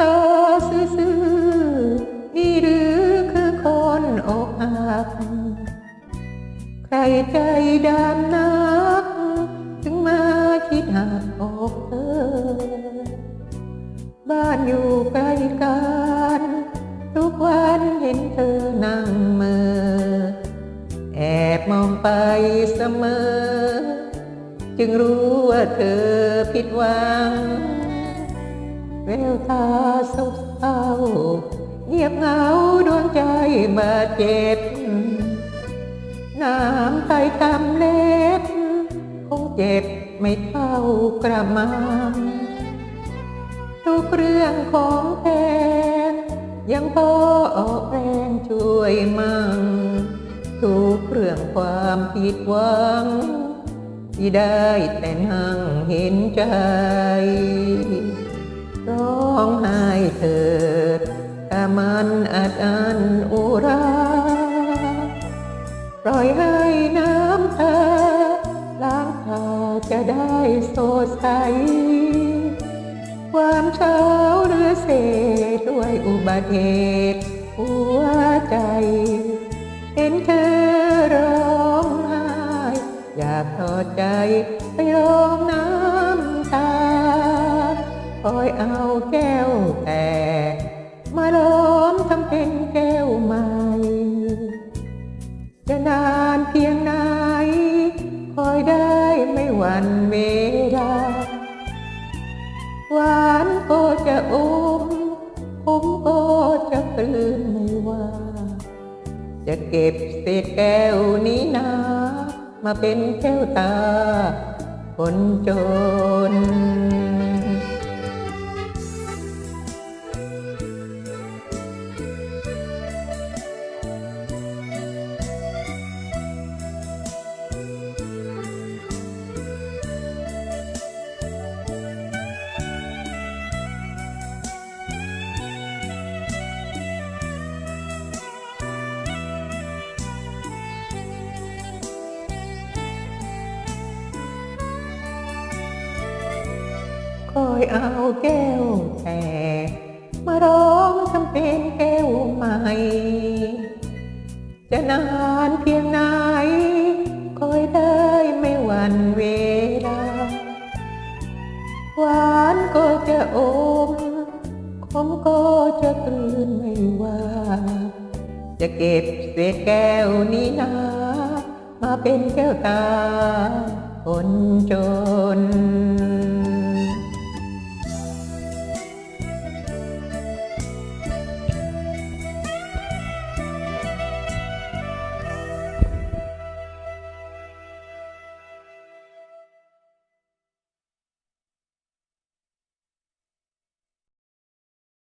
ตาซื่อๆนี่หรือคือคนอกหัก ใครใจดำนัก ถึงมาคิดหักอกเธอ บ้านอยู่ใกล้กันทุกวันเห็นเธอนั่งเมือ แอบมองไปเสมอ จึงรู้ว่าเธอผิดหวัง ววตาเศร้าเงียบเหงาดวงใจบาเจ็บ น้ำไปตำเล็บ คงเจ็บไม่เท่ากระมังทุกเรื่องของแพงยังพอออกแรงช่วยมั่ง ทุกเรื่องความผิดหวัง ที่ได้แต่นั่งเห็นใจ ร้องไห้เถิดถ้ามันอัดอันอุรา ปล่อยให้น้ำตาล้างตาจะได้สดใส ความเช้าหรือเศษด้วยอุบัติเหตุหัวใจ เห็นเธอร้องไห้ อยากทอดใจไปร้องน้ำ เอาแก้วแตก มาล้อมทำเป็นแก้วใหม่ จะนานเพียงไหน คอยได้ไม่หวั่นเวลาหวานก็จะอมผมก็จะกลืนไม่ว่า จะเก็บเศษแก้วนี้นามาเป็นแก้วตาคนจน คอยเอาแก้วแต่มาร้องทำเป็นแก้วใหม่ จะนานเพียงไหน คอยได้ไม่หวั่นเวลา หวานก็จะอมขมก็จะกลืนไม่ว่า จะเก็บเศษแก้วนี้นะมาเป็นแก้วตาคนจน